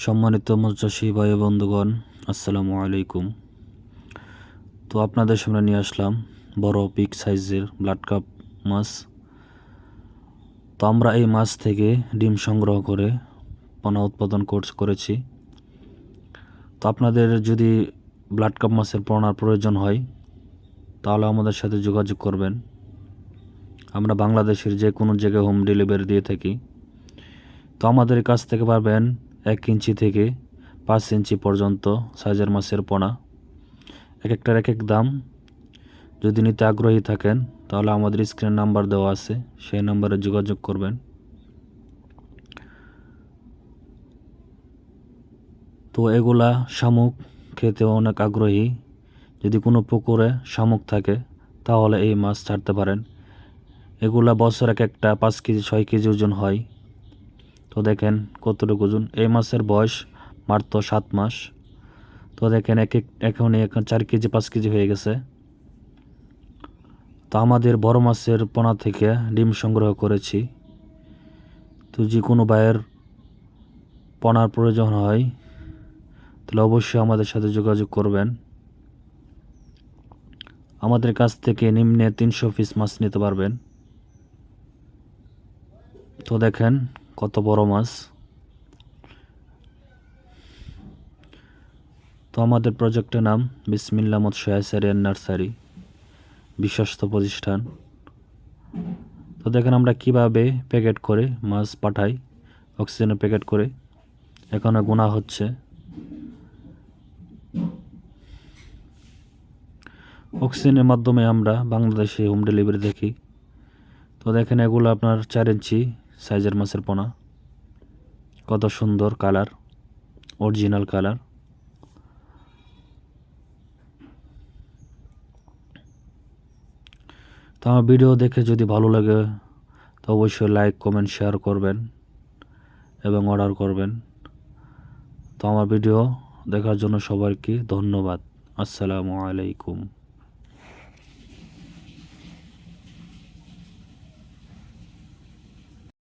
সম্মানিত মৎস্যী ভাই বন্ধুগণ, আসসালামু আলাইকুম। তো আপনাদের সামনে নিয়ে আসলাম বড় বিগ সাইজের ব্লাড কাপ মাছ। তো আমরা এই মাছ থেকে ডিম সংগ্রহ করে পোনা উৎপাদন কোর্স করেছি। তো আপনাদের যদি ব্লাড কাপ মাছের পোনার প্রয়োজন হয়, তাহলে আমাদের সাথে যোগাযোগ করবেন। আমরা বাংলাদেশের যে কোনো জায়গায় হোম ডেলিভারি দিয়ে থাকি। তো আমাদের কাছ থেকে পাবেন এক ইঞ্চি থেকে পাঁচ ইঞ্চি পর্যন্ত সাইজের মাছের পোনা। এক একটার এক এক দাম। যদি নিতে আগ্রহী থাকেন, তাহলে আমাদের স্ক্রিন নাম্বার দেওয়া আছে, সেই নাম্বারে যোগাযোগ করবেন। তো এগুলা শামুক খেতে অনেক আগ্রহী। যদি কোনো পুকুরে শামুক থাকে, তাহলে এই মাছ ছাড়তে পারেন। এগুলা বছর এক একটা পাঁচ কেজি, ছয় কেজি ওজন হয়। তো দেখেন কতটুকু ওজন। এই মাছের বয়স মাত্র সাত মাস। তো দেখেন এক এক এখন এখন চার কেজি, পাঁচ কেজি হয়ে গেছে। তো আমাদের বড় মাছের পোনা থেকে ডিম সংগ্রহ করেছি। তো যে কোনো বায়ের পোনার প্রয়োজন হয়, তাহলে অবশ্যই আমাদের সাথে যোগাযোগ করবেন। আমাদের কাছ থেকে নিম্নে তিনশো পিস মাছ নিতে পারবেন। তো দেখেন কত বড় মাছ? তো আমাদের প্রজেক্টের নাম বিসমিল্লা মৎস্য অ্যাসারিয়ান নার্সারি, বিশ্বস্ত প্রতিষ্ঠান। তো দেখেন আমরা কীভাবে প্যাকেট করে মাছ পাঠাই অক্সিজেনের প্যাকেট করে। এখানে গোনা হচ্ছে। অক্সিজেনের মাধ্যমে আমরা বাংলাদেশে হোম ডেলিভারি দেখি। তো দেখেন এগুলো আপনার চার ইঞ্চি সাইজের মাছের পোনা। কত সুন্দর কালার, অরিজিনাল কালার। তো আমার ভিডিও দেখে যদি ভালো লাগে, তো অবশ্যই লাইক কমেন্ট শেয়ার করবেন এবং অর্ডার করবেন। তো আমার ভিডিও দেখার জন্য সবাইকে ধন্যবাদ। আসসালামু আলাইকুম।